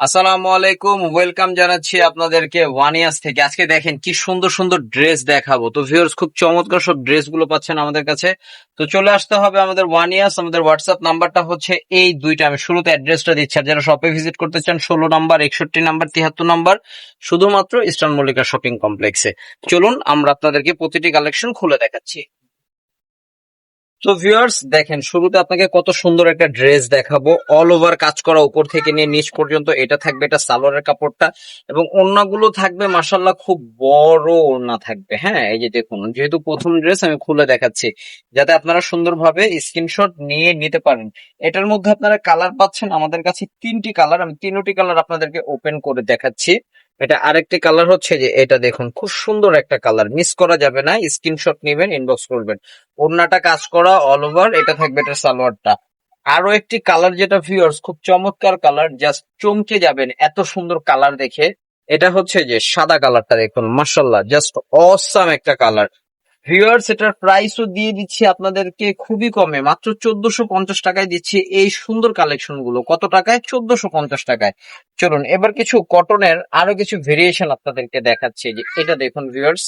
আসসালামু আলাইকুম ওয়েলকাম জানাচ্ছি আপনাদেরকে ওয়ান ইয়ার্স থেকে। আজকে দেখেন কি সুন্দর সুন্দর ড্রেস দেখাবো। তো ভিউয়ার্স খুব চমৎকার সব ড্রেসগুলো পাচ্ছেন আমাদের কাছে। তো চলে আসতে হবে আমাদের ওয়ান ইয়ার্স আমাদের হোয়াটসঅ্যাপ নাম্বারটা হচ্ছে এই দুইটা। আমি শুরুতে অ্যাড্রেসটা দিচ্ছি। আর যারা শপে ভিজিট করতে চান, ষোলো নাম্বার, একষট্টি নাম্বার তিয়াত্তর নাম্বার, শুধুমাত্র ইস্টার্ন মল্লিকা শপিং কমপ্লেক্সে চলুন, আমরা আপনাদেরকে প্রতিটি কালেকশন খুলে দেখাচ্ছি। তো ভিউয়ার্স দেখেন, শুরুতে আপনাকে কত সুন্দর একটা ড্রেস দেখাবো। অল ওভার কাজ করা উপর থেকে নিয়ে নিচ পর্যন্ত, এটা থাকবে এটা সালোয়ারের কাপড়টা এবং ওড়নাগুলো থাকবে মাসাল্লাহ খুব বড় ওড়না থাকবে। হ্যাঁ এই যে দেখুন, যেহেতু প্রথম ড্রেস আমি খুলে দেখাচ্ছি। যাতে আপনারা সুন্দরভাবে স্ক্রিনশট নিয়ে নিতে পারেন। এটার মধ্যে আপনারা কালার পাচ্ছেন। আমাদের কাছে তিনটি কালার আমি তিনটি কালার আপনাদেরকে ওপেন করে দেখাচ্ছি। এটা আরেকটি কালার হচ্ছে যে এটা দেখুন, খুব সুন্দর একটা কালার মিস করা যাবে না স্ক্রিনশট নেবেন ইনবক্স করবেন। ওড়নাটা কাজ করা অল ওভার এটা থাকবে এটা সালোয়ারটা। আরও একটি কালার যেটা ভিউয়ার্স খুব চমৎকার কালার জাস্ট চমকে যাবেন এত সুন্দর কালার দেখে। এটা হচ্ছে যে সাদা কালারটা দেখুন মার্শাল্লাহ জাস্ট অসাম একটা কালার ভিউয়ার্স এটার প্রাইসও দিয়ে দিচ্ছি আপনাদেরকে খুবই কমে। মাত্র চোদ্দশো পঞ্চাশ টাকায় দিচ্ছি এই সুন্দর কালেকশনগুলো। কত টাকায়? চোদ্দশো পঞ্চাশ টাকায়। চলুন, এবার কিছু কটনের আরও কিছু ভেরিয়েশন আপনাদেরকে দেখাচ্ছি। যে, এটা দেখুন ভিউয়ার্স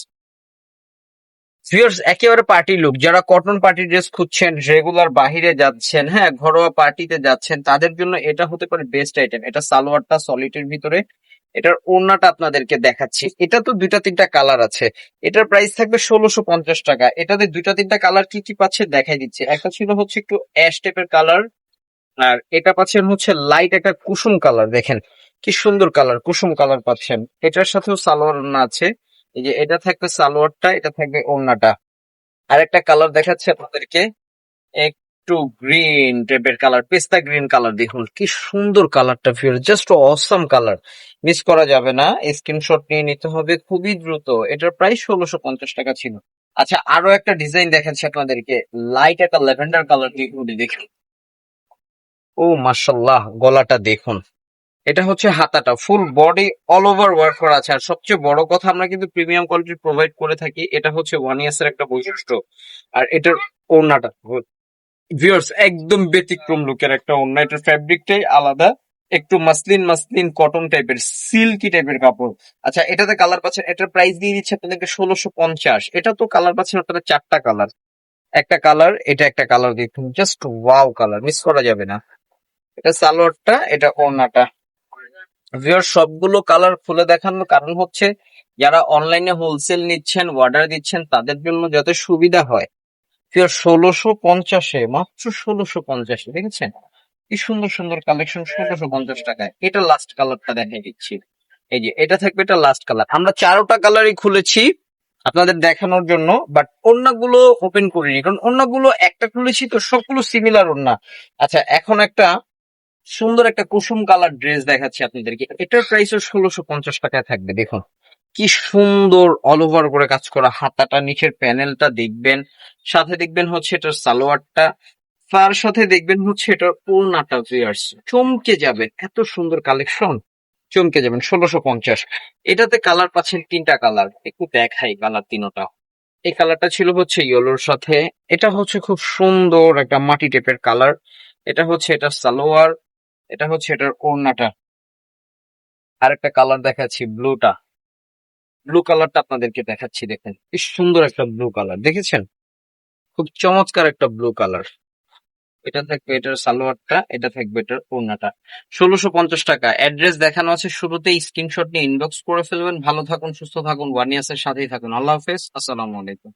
ভিউয়ার্স একেবারে পার্টি লুক যারা কটন পার্টি ড্রেস খুঁজছেন রেগুলার বাহিরে যাচ্ছেন হ্যাঁ ঘরোয়া পার্টিতে যাচ্ছেন, তাদের জন্য এটা হতে পারে বেস্ট আইটেম এটা সালোয়ারটা সলিটের ভিতরে। এটার ওড়নাটা আপনাদেরকে দেখাচ্ছি। এটা তো দুইটা তিনটা কালার আছে। এটার প্রাইস থাকবে ষোলোশো পঞ্চাশ টাকা। এটাতে দুইটা তিনটা কালার কি কি পাচ্ছে দেখাই দিচ্ছে। একটা ছিল হচ্ছে একটু অ্যাশ টাইপের কালার আর এটা পাচ্ছেন হচ্ছে লাইট একটা কুসুম কালার দেখেন। কি সুন্দর কালার কুসুম কালার পাচ্ছেন। এটার সাথেও সালোয়ার ওড়না আছে। এই যে এটা থাকবে সালোয়ারটা, এটা থাকবে ওড়নাটা। আর একটা কালার দেখাচ্ছে আপনাদেরকে। একটু গ্রিন টাইপের কালার পেস্তা গ্রিন কালার দেখুন, কি সুন্দর কালারটা ফির জাস্ট অসম কালার মিস করা যাবে না স্ক্রিনশট নিয়ে নিতে হবে খুবই দ্রুত, এটার প্রাইস ষোলোশো পঞ্চাশ টাকা ছিল। আচ্ছা আরও একটা ডিজাইন দেখাচ্ছি আপনাদেরকে লাইট একটা ল্যাভেন্ডার কালার দেখুন দেখুন। ও মার্শাল্লাহ গলাটা দেখুন। এটা হচ্ছে হাতাটা full body all over work করা আছে। আর সবচেয়ে বড় কথা, আমরা কিন্তু প্রিমিয়াম কোয়ালিটি প্রোভাইড করে থাকি, এটা হচ্ছে ওয়ান ইয়ার্স এর একটা বৈশিষ্ট্য। আর এটার ওড়নাটা ভিউয়ার্স একদম ব্যতিক্রম লুকের একটা ওড়না এটার ফ্যাব্রিকটাই আলাদা। একটু মাসলিন মাসলিন কটন টাইপের সিল্কি টাইপের কাপড়। আচ্ছা এটাতে কালার পাচ্ছেন এটার প্রাইস দিয়ে দিচ্ছে আপনাদেরকে ষোলোশো পঞ্চাশ। এটা তো কালার পাচ্ছেন আপনারা চারটা কালার একটা কালার এটা একটা কালার দেখুন জাস্ট ওয়াও কালার মিস করা যাবে না। এটা সালোয়ারটা, এটা ওড়নাটা। ভিউয়ার সবগুলো কালার খুলে দেখানোর কারণ হচ্ছে, যারা অনলাইনে হোলসেল নিচ্ছেন অর্ডার দিচ্ছেন, তাদের জন্য যাতে সুবিধা হয়। ষোলোশো পঞ্চাশে মাত্র ষোলোশো পঞ্চাশে দেখেছেন? কি সুন্দর সুন্দর কালেকশন ষোলোশো পঞ্চাশ টাকায়। এটা লাস্ট কালারটা দেখাই দিচ্ছি। এই যে এটা থাকবে এটা লাস্ট কালার আমরা চারোটা কালারই খুলেছি আপনাদের দেখানোর জন্য বাট অন্যগুলো ওপেন করিনি। কারণ অন্যগুলো একটা খুলেছি তো সবগুলো সিমিলার অন্য আচ্ছা এখন একটা সুন্দর একটা কুসুম কালার ড্রেস দেখাচ্ছি আপনাদেরকে। এটার প্রাইস ষোলোশো পঞ্চাশ টাকায় থাকবে দেখুন। কি সুন্দর অল ওভার করে কাজ করা। হাতাটা, নিচের প্যানেলটা দেখবেন, সাথে দেখবেন হচ্ছে এটার সালোয়ারটা, তার সাথে দেখবেন হচ্ছে এটার ওড়নাটা ভিয়ার্স চমকে যাবেন এত সুন্দর কালেকশন চমকে যাবেন, ষোলোশো পঞ্চাশ। এটাতে কালার পাচ্ছেন তিনটা কালার একটু দেখাই কালার তিনটা। এই কালারটা ছিল হচ্ছে ইয়েলোর সাথে, এটা হচ্ছে খুব সুন্দর একটা মাটি টাইপের কালার এটা হচ্ছে এটার সালোয়ার, এটা হচ্ছে এটার ওড়নাটা। আর একটা কালার দেখাচ্ছি ব্লুটা ব্লু কালারটা আপনাদেরকে দেখাচ্ছি, দেখেন। কি সুন্দর একটা ব্লু কালার দেখেছেন? খুব চমৎকার একটা ব্লু কালার এটা থাকবে এটার সালোয়ারটা, এটা থাকবে এটার ওড়নাটা। ষোলোশো পঞ্চাশ টাকা। অ্যাড্রেস দেখানো আছে শুরুতে স্ক্রিনশট নিয়ে ইনবক্স করে ফেলবেন। ভালো থাকুন, সুস্থ থাকুন ওয়ানিয়াসের সাথেই থাকুন। আল্লাহ হাফেজ, আসসালামু আলাইকুম।